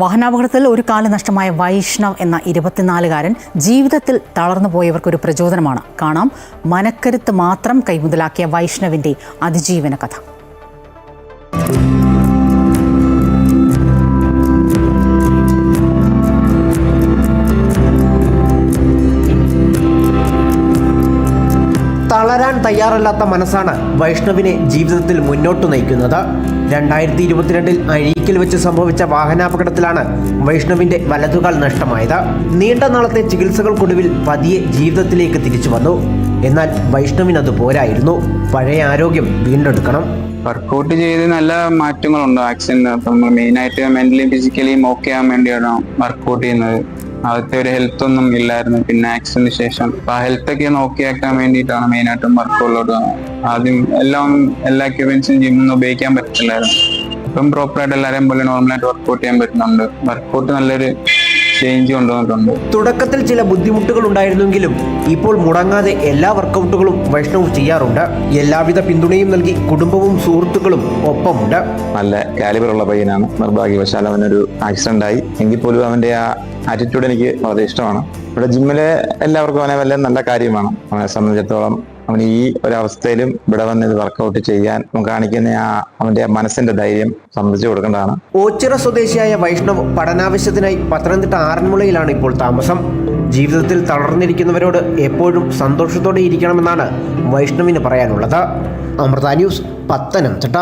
വാഹനാപകടത്തിൽ ഒരു കാലനഷ്ടമായ വൈഷ്ണവ് എന്ന ഇരുപത്തിനാലുകാരൻ ജീവിതത്തിൽ തളർന്നു പോയവർക്കൊരു പ്രചോദനമാണ്. കാണാം മനക്കരുത്ത് മാത്രം കൈമുതലാക്കിയ വൈഷ്ണവിന്റെ അതിജീവന കഥ തളരാൻ തയ്യാറല്ലാത്ത മനസ്സാണ് വൈഷ്ണവിനെ ജീവിതത്തിൽ മുന്നോട്ട് നയിക്കുന്നത്. രണ്ടായിരത്തി ഇരുപത്തിരണ്ടിൽ അഴീക്കിൽ വെച്ച് സംഭവിച്ച വാഹനാപകടത്തിലാണ് വൈഷ്ണവിന്റെ വലതുകാൽ നഷ്ടമായത്. നീണ്ട നാളത്തെ ചികിത്സകൾക്കൊടുവിൽ പതിയെ ജീവിതത്തിലേക്ക് തിരിച്ചു വന്നു. എന്നാൽ വൈഷ്ണവിന് അത് പോരായിരുന്നു. പഴയ ആരോഗ്യം വീണ്ടെടുക്കണം. വർക്കൗട്ട് ചെയ്ത് നല്ല മാറ്റങ്ങളുണ്ട്. ആക്സിഡന്റ് അപ്പം മെയിനായിട്ട് മെന്റലി ഫിസിക്കലിയും ഓക്കെ ആവാൻ വേണ്ടിയാണ് വർക്കൗട്ട് ചെയ്യുന്നത്. ആദ്യത്തെ ഒരു ഹെൽത്ത് ഒന്നും ഇല്ലായിരുന്നു. പിന്നെ ആക്സിഡന്റിന് ശേഷം അപ്പൊ ആ ഹെൽത്ത് ഒക്കെ നോക്കിയാക്കാൻ വേണ്ടിയിട്ടാണ് മെയിൻ ആയിട്ടും വർക്കുള്ളത് ആദ്യം എല്ലാം എല്ലാ എക്യുപ്മെന്റ്സും ജിമ്മൊന്നും ഉപയോഗിക്കാൻ പറ്റില്ലായിരുന്നു. ഇപ്പം പ്രോപ്പറായിട്ട് എല്ലാവരെയും പോലെ നോർമലായിട്ട് വർക്കൗട്ട് ചെയ്യാൻ പറ്റുന്നുണ്ട്. വർക്കൗട്ട് നല്ലൊരു ചേഞ്ച് കൊണ്ടുവന്നിട്ടുണ്ട് തുടക്കത്തിൽ ചില ബുദ്ധിമുട്ടുകൾ ഉണ്ടായിരുന്നെങ്കിലും ഇപ്പോൾ മുടങ്ങാതെ എല്ലാ വർക്കൗട്ടുകളും വൈഷ്ണവ് ചെയ്യാറുണ്ട്. എല്ലാവിധ പിന്തുണയും നൽകി കുടുംബവും സുഹൃത്തുക്കളും ഒപ്പമുണ്ട്. നല്ല കാലിബറുള്ള പയ്യനാണ്. നിർഭാഗ്യവശാൽ അവനൊരു ആക്സിഡന്റ് ആയി. എങ്കിൽ പോലും അവന്റെ ആ ആറ്റിറ്റ്യൂഡ് എനിക്ക് വളരെ ഇഷ്ടമാണ്. ഇവിടെ ജിമ്മിലെ എല്ലാവർക്കും അവനെ വല്ല നല്ല കാര്യമാണ്. അവനെ സംബന്ധിച്ചിടത്തോളം അവൻ ഈ ഒരവസ്ഥയിലും ഇവിടെ വന്ന് ഇത് വർക്കൗട്ട് ചെയ്യാൻ കാണിക്കുന്ന ആ അവന്റെ മനസ്സിന്റെ ധൈര്യം സംബന്ധിച്ചു കൊടുക്കേണ്ടതാണ്. ഓച്ചിറ സ്വദേശിയായ വൈഷ്ണവ് പഠനാവശ്യത്തിനായി പത്തനംതിട്ട ആറന്മുളയിലാണ് ഇപ്പോൾ താമസം. ജീവിതത്തിൽ തളർന്നിരിക്കുന്നവരോട് എപ്പോഴും സന്തോഷത്തോടെ ഇരിക്കണമെന്നാണ് വൈഷ്ണവിന് പറയാനുള്ളത്. അമൃത ന്യൂസ് പത്തനംതിട്ട.